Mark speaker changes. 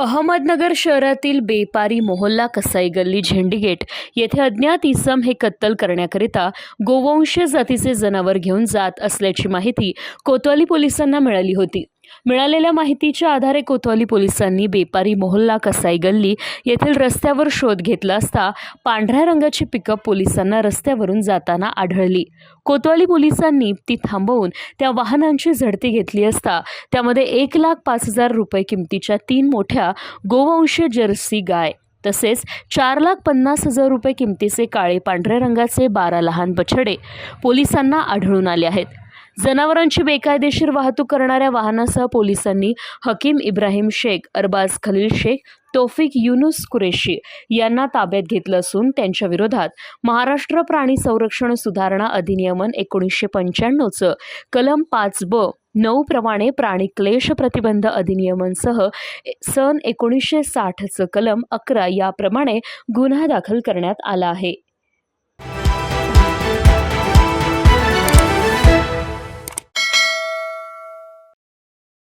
Speaker 1: अहमदनगर शहरातील बेपारी मोहल्ला कसाई गल्ली झेंडीगेट येथे अज्ञात इसम हे कत्तल करण्याकरिता गोवंश जातीचे जनावर घेऊन जात असल्याची माहिती कोतवाली पोलिसांना मिळाली होती. मिळालेल्या माहितीच्या आधारे कोतवाली पोलिसांनी बेपारी मोहल्ला कसाई गल्ली येथील रस्त्यावर शोध घेतला असता पांढऱ्या रंगाची पिकअप पोलिसांना रस्त्यावरून जाताना आढळली. कोतवाली पोलिसांनी ती थांबवून त्या वाहनांची झडती घेतली असता त्यामध्ये एक लाख पाच हजार रुपये किमतीच्या तीन मोठ्या गोवंशीय जर्सी गाय तसेच चार लाख पन्नास हजार रुपये किमतीचे काळे पांढऱ्या रंगाचे बारा लहान बछडे पोलिसांना आढळून आले आहेत. जनावरांची बेकायदेशीर वाहतूक करणाऱ्या वाहनासह पोलिसांनी हकीम इब्राहिम शेख अरबाज खलील शेख तोफिक युनुस कुरेशी यांना ताब्यात घेतलं असून त्यांच्या विरोधात महाराष्ट्र प्राणी संरक्षण सुधारणा अधिनियमन एकोणीसशे पंच्याण्णवचं कलम पाच ब नऊ प्रमाणे प्राणी क्लेश प्रतिबंध अधिनियमनसह सन एकोणीसशे साठचं कलम अकरा याप्रमाणे गुन्हा दाखल करण्यात आला आहे.